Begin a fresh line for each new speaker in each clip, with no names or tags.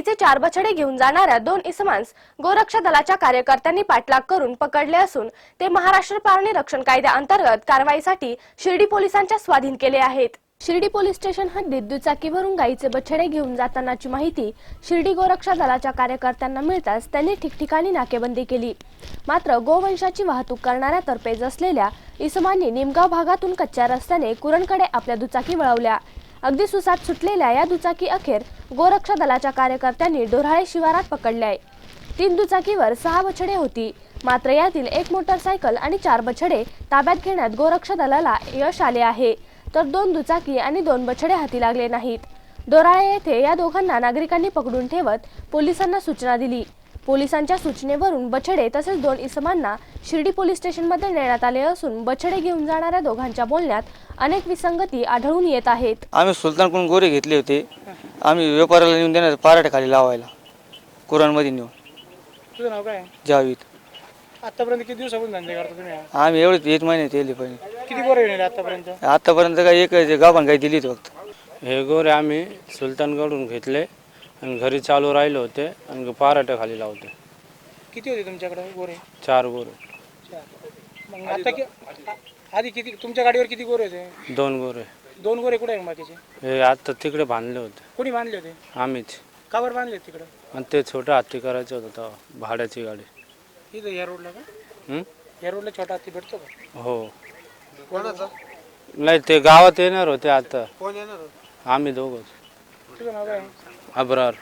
गायीचे चार बछडे घेऊन जाणाऱ्या दोन इसमांस गोरक्षा दलाच्या कार्यकर्त्यांनी पाठलाग करून पकडले असून ते महाराष्ट्र प्राणी रक्षण कायद्याअंतर्गत कारवाईसाठी शिर्डी पोलिसांच्या स्वाधीन केले आहेत. शिर्डी पोलीस स्टेशन हद्दीत दुचाकीवरून गायीचे बछडे घेऊन जातानाची माहिती शिर्डी गोरक्षा दलाच्या कार्यकर्त्यांना मिळताच त्यांनी ठिकठिकाणी नाकेबंदी केली. मात्र गोवंशाची वाहतूक करणाऱ्या तर्फेज असलेल्या इसमांनी निमगाव भागातून कच्च्या रस्त्याने कुरणकडे आपल्या दुचाकी वळवल्या. अगदी सुसाट सुटलेल्या या दुचाकी अखेर गोरक्षा दलाच्या कार्यकर्त्यांनी डोराळे शिवारात पकडल्या तीन दुचाकीवर सहा बछडे होती. मात्र यातील एक मोटरसायकल आणि चार बछडे ताब्यात घेण्यात गोरक्षा दलाला यश आले आहे. तर दोन दुचाकी आणि दोन बछडे हाती लागले नाहीत. डोराळे येथे या दोघांना नागरिकांनी पकडून ठेवत पोलिसांना सूचना दिली. पोलिसांच्या सूचनेवरून बछडे तसेच दोन इसमांना शिर्डी पोलीस स्टेशनमध्ये नेण्यात आले असून बछडे घेऊन जाणाऱ्या दोघांच्या बोलण्यात अनेक विसंगती आढळून येत आहेत.
आम्ही सुलतानकडून गोरे घेतले होते. आम्ही व्यापाराला नेऊन देणार पाराठ्या खाली लावायला. कुराणमध्ये नेऊन.
तुझं नाव काय? आहे?
जावीत
आतापर्यंत किती दिवसापासून धंदे करता तुम्ही? हा?
आम्ही एवढेच एक महिन्यात येले पाहिजे
किती येणार आतापर्यंत?
आतापर्यंत काय एक गाभण काही दिलीच फक्त.
हे गोरे आम्ही सुलतानकडून घेतले. आणि घरी चालू राहिले होते आणि पाराट्या खाली लावते.
किती होते तुमच्याकडे गोरे?
चार गोरे.
मग आता कि आ- आधी किती तुमच्या गाडीवर किती गोरे होते?
दोन गोरे.
दोन गोरे कुठे आहे बाकीचे?
हे आता तिकडे बांधले होते.
कोणी बांधले होते?
आम्हीच.
का बरं बांधले तिकडं?
आणि ते छोटं हत्ती करायचं होतं तेव्हा भाड्याची गाडी.
इथं या रोडला का?
हं?
या रोडला छोटा हत्ती भेटतो का?
हो.
कोणाचा?
नाही ते गावात येणार होते आता.
कोण येणार
आम्ही दोघंच.
तुझं नाव काय आहे?
अब्रार.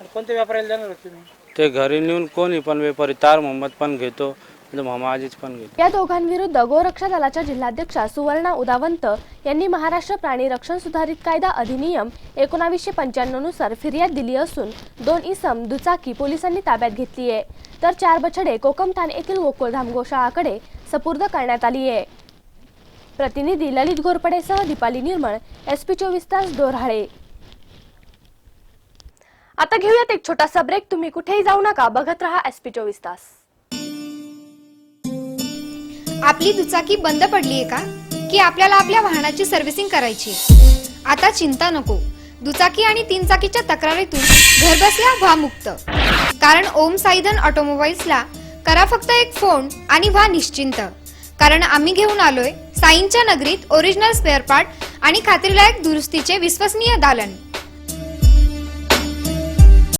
आणि कोणत्या व्यापाऱ्याला जाणार होते तुम्ही?
ते घरी नेऊन कोणी पण व्यापारी तार मोहम्मद पण घेतो मामा आजीच पण घेतो.
या दोघांविरुद्ध गोरक्षा दलाच्या जिल्हाध्यक्षा सुवर्णा उदावंत यांनी महाराष्ट्र प्राणी रक्षण सुधारित कायदा अधिनियम एकोणावीसशे पंच्याण्णवनुसार फिर्याद दिली असून दोन इसम दुचाकी पोलिसांनी ताब्यात घेतली आहे. तर चार बछडे कोकमठाण येथील गोकुळधाम गोशाळाकडे सपूर्द करण्यात आली आहे. प्रतिनिधी ललित घोरपडेसह दीपाली निर्मळ एस पी चोवीस तास डोरहाळे आता घेऊयात एक छोटासा ब्रेक तुम्ही कुठेही जाऊ नका. बघत रहा एस पी चोवीस तास.
आपली दुचाकी बंद पडलीये का? की आपल्याला आपल्या वाहनाची सर्व्हिसिंग करायची आता चिंता नको. दुचाकी आणि तीन चाकीच्या तक्रारीतून घरबसल्या व्हा मुक्त कारण ओम साईधन ऑटोमोबाईल्सला करा फक्त एक फोन आणि व्हा निश्चिंत. कारण आम्ही घेऊन आलोय साईंच्या नगरीत ओरिजिनल स्पेअर पार्ट आणि खात्रीलायक दुरुस्तीचे विश्वसनीय दालन.